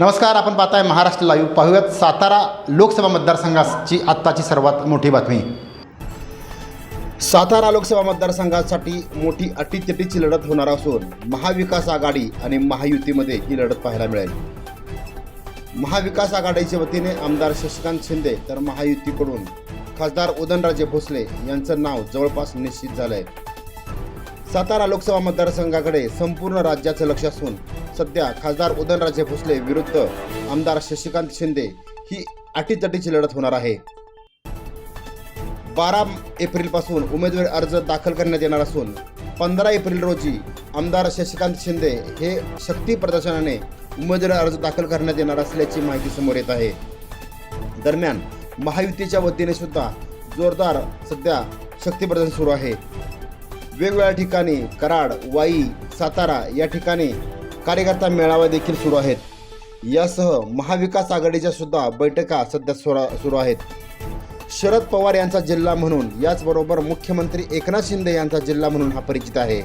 नमस्कार आपण पाहताय महाराष्ट्र लाईव्ह पाहूयात सातारा लोकसभा मतदारसंघाची आत्ताची सर्वात मोठी बातमी. सातारा लोकसभा मतदारसंघासाठी मोठी अटीतटीची लढत होणार असून महाविकास आघाडी आणि महायुतीमध्ये ही लढत पाहायला मिळेल. महाविकास आघाडीच्या वतीने आमदार शशिकांत शिंदे तर महायुतीकडून खासदार उदयनराजे भोसले यांचं नाव जवळपास निश्चित झालं आहे सातारा लोकसभा मतदारसंघाकडे संपूर्ण राज्याचं लक्ष असून सध्या खासदार उदयनराजे भोसले विरुद्ध आमदार शशिकांत शिंदे ही अटीतटीची लढत होणार आहे. बारा एप्रिलपासून उमेदवारी अर्ज दाखल करण्यात येणार असून पंधरा एप्रिल रोजी आमदार शशिकांत शिंदे हे शक्ती प्रदर्शनाने उमेदवारी अर्ज दाखल करण्यात येणार असल्याची माहिती समोर येत आहे. दरम्यान महायुतीच्या वतीने सुद्धा जोरदार सध्या शक्ती प्रदर्शन सुरू आहे. वेगवेगळ्या ठिकाणी कराड वाई सातारा या ठिकाणी कार्यकर्ता मेळावा देखील सुरू आहेत. यासह महाविकास आघाडीच्या सुद्धा बैठका सध्या सुरा सुरू आहेत. शरद पवार यांचा जिल्हा म्हणून याचबरोबर मुख्यमंत्री एकनाथ शिंदे यांचा जिल्हा म्हणून हा परिचित आहे.